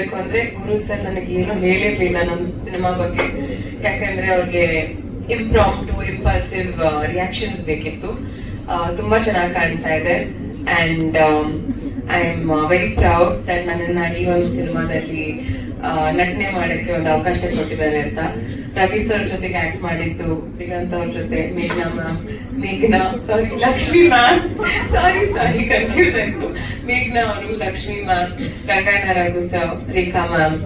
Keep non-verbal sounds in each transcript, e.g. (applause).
ಬೇಕು ಅಂದ್ರೆ ಗುರು ಸರ್ ನನಗೆ ಏನು ಹೇಳಿರ್ಲಿಲ್ಲ ನಮ್ಮ ಸಿನಿಮಾ ಬಗ್ಗೆ. ಯಾಕಂದ್ರೆ ಅವ್ರಿಗೆ ಇಂಪ್ರಾಂಪ್ಟು ಇಂಪಲ್ಸಿವ್ ರಿಯಾಕ್ಷನ್ಸ್ ಬೇಕಿತ್ತು. ತುಂಬಾ ಚೆನ್ನಾಗಿ ಕಾಣ್ತಾ ಇದೆ. And I am very proud that ನನ್ನನ್ನ ಈ ಒಂದು ಸಿನಿಮಾದಲ್ಲಿ ನಟನೆ ಮಾಡಕ್ಕೆ ಒಂದು ಅವಕಾಶ ಕೊಟ್ಟಿದ್ದಾರೆ ಅಂತ. ರವಿ ಸರ್ ಜೊತೆಗೆ ಆಕ್ಟ್ ಮಾಡಿದ್ದು, ದಿಗಂತ್ ಅವ್ರ ಜೊತೆ, ಮೇಘನಾ ಮ್ಯಾಮ್ ಮೇಘ್ನಾ ಸಾರಿ ಲಕ್ಷ್ಮಿ ಮ್ಯಾಮ್ ಸಾರಿ ಸಾರಿ ಕನ್ಫ್ಯೂಸ್ ಆಯ್ತು. ಮೇಘ್ನಾ ಅವರು, ಲಕ್ಷ್ಮಿ ಮ್ಯಾಮ್ ರಂಗಾಯಣ ರಘು ಸರ್ ರೇಖಾ ಮ್ಯಾಮ್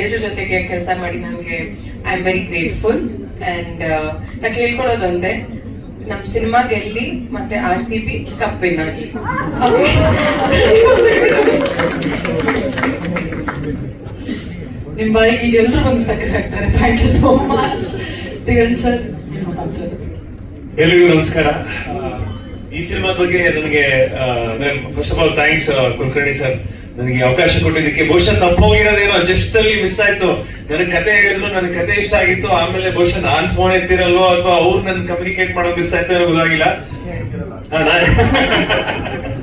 ಎಲ್ಲರ ಜೊತೆಗೆ ಕೆಲಸ ಮಾಡಿ ನನಗೆ I am very grateful and ನಾ ಕೇಳ್ಕೊಳ್ಳೋದೊಂದೇ, ನಮ್ ಸಿನಿಮಾ ಗೆಲ್ಲಿ ಮತ್ತೆ ಆರ್ ಸಿ ಬಿ ಕಪ್ ನಿಮ್ಮ ಬಾಯಿಗೆ ಈಗ ಎಲ್ಲರೂ ಸಕ್ಕರೆ ಹಾಕ್ತಾರೆ. Thank you so much Diganth sir ನಿಮ್ಮ ಎಲ್ರಿಗೂ ನಮಸ್ಕಾರ. ಈ ಸಿನಿಮಾದ ಬಗ್ಗೆ ನನಗೆ first of all thanks Kulkarni sir ನನಗೆ ಅವಕಾಶ ಕೊಟ್ಟಿದ್ದಕ್ಕೆ. ಬಹುಶಃ ತಪ್ಪೋಗಿರೋದೇನೋ ಜಸ್ಟ್ ಅಲ್ಲಿ ಮಿಸ್ ಆಯ್ತು. ನನಗೆ ಕತೆ ಹೇಳಿದ್ರು ನನಗೆ ಕತೆ ಇಷ್ಟ ಆಗಿತ್ತು. ಆಮೇಲೆ ಬಹುಶಃ ನಾನ್ ಫೋನ್ ಎತ್ತಿರಲ್ವೋ ಅಥವಾ ಅವ್ರು ನನ್ ಕಮ್ಯುನಿಕೇಟ್ ಮಾಡೋದು ಮಿಸ್ ಆಯ್ತು ಗೊತ್ತಾಗಿಲ್ಲ. (laughs)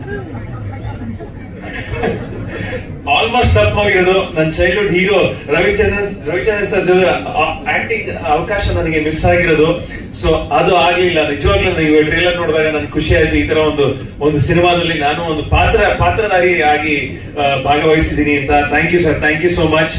ಆಲ್ಮೋಸ್ಟ್ ಆಗಿರೋದು ನನ್ನ childhood hero Ravichandran Ravichandran sir ಜೊತೆ ಆಕ್ಟಿಂಗ್ ಅವಕಾಶ ನನಗೆ ಮಿಸ್ ಆಗಿರೋದು. ಸೊ ಅದು ಆಗ್ಲಿಲ್ಲ. ನಿಜವಾಗ್ಲೂ ನೀವು ಟ್ರೈಲರ್ ನೋಡಿದಾಗ ನನ್ಗೆ ಖುಷಿ ಆಯ್ತು. ಈ ತರ ಒಂದು ಒಂದು ಸಿನಿಮಾದಲ್ಲಿ ನಾನು ಒಂದು ಪಾತ್ರ, ಪಾತ್ರಧಾರಿ ಆಗಿ ಭಾಗವಹಿಸಿದ್ದೀನಿ ಅಂತ. Thank you sir thank you so much